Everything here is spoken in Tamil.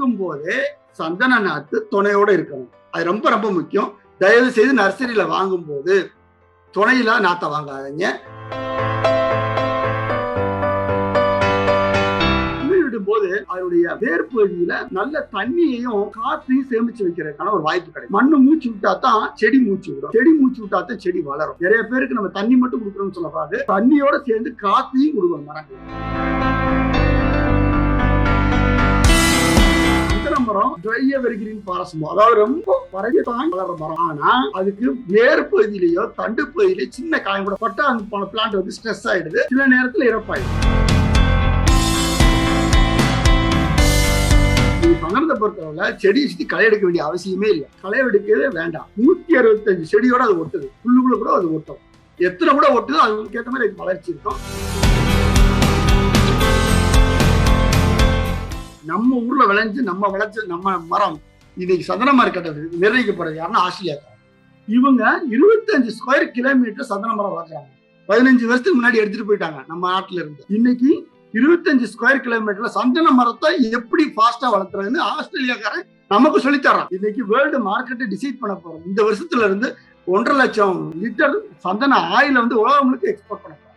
போது சந்தன நாத்து துணையோட இருக்கணும். அது ரொம்ப ரொம்ப முக்கியம். தயவு செய்து நர்சரியில வாங்கும் போது துணையில நாத்தை வாங்காதீங்க. போது அதனுடைய வேர்பகுதியில நல்ல தண்ணியையும் காற்றையும் சேமிச்சு வைக்கிறதுக்கான ஒரு வாய்ப்பு கிடைக்கும். மண்ணு மூச்சு விட்டா தான் செடி மூச்சு விடும். செடி மூச்சு விட்டா தான் செடி வளரும். நிறைய பேருக்கு நம்ம தண்ணி மட்டும் கொடுக்குறோம்னு சொல்லக்கூடாது தண்ணியோட சேர்ந்து காற்றையும் கொடுக்கணும் மரங்கள். சந்தன மரம் ட்ரை எவர்கிரீன் பாரசமோ. அதாவது ரொம்ப பறவை தாங்கி வளர்ற மரம். ஆனா அதுக்கு வேர் பகுதியிலேயோ தண்டு பகுதியிலேயோ சின்ன காயம் கூட பட்டா அந்த பிளான்ட் வந்து ஸ்ட்ரெஸ் ஆயிடுது. சில நேரத்துல இறப்பாயிடுது நீங்க பொறுத்தவரை செடியை சுத்தி களை எடுக்க வேண்டிய அவசியமே இல்லை. களை எடுக்கவே வேண்டாம். நூத்தி அறுபத்தஞ்சு செடியோட அது ஒட்டுது. புல்லுக்குள்ள கூட அது ஒட்டும். எத்தனை கூட ஒட்டுதோ அதுக்கு ஏற்ற மாதிரி வளர்ச்சி இருக்கும். நம்ம ஊர்ல விளைஞ்சு நம்ம விளைச்ச நம்ம மரம் இன்னைக்கு சந்தன மார்க்கெட்டை நிர்ணயிக்கப்படுறது யாருன்னா ஆஸ்திரேலியா இவங்க இருபத்தஞ்சு ஸ்கொயர் கிலோமீட்டர் சந்தன மரம் வளர்க்குறாங்க. பதினஞ்சு வருஷத்துக்கு முன்னாடி எடுத்துட்டு போயிட்டாங்க நம்ம நாட்டுல இருந்து. இன்னைக்கு இருபத்தஞ்சு ஸ்கொயர் கிலோமீட்டர்ல சந்தன மரத்தை எப்படி ஃபாஸ்டா வளர்த்துறதுன்னு ஆஸ்திரேலியாக்காரன் நமக்கு சொல்லித்தரான் இன்னைக்கு வேர்ல்டு மார்க்கெட்டை டிசைட் பண்ண போறோம். இந்த வருஷத்துல இருந்து ஒன்றரை லட்சம் லிட்டர் சந்தன ஆயில வந்து உலகம் முழுக்க எக்ஸ்போர்ட் பண்ண போறோம்.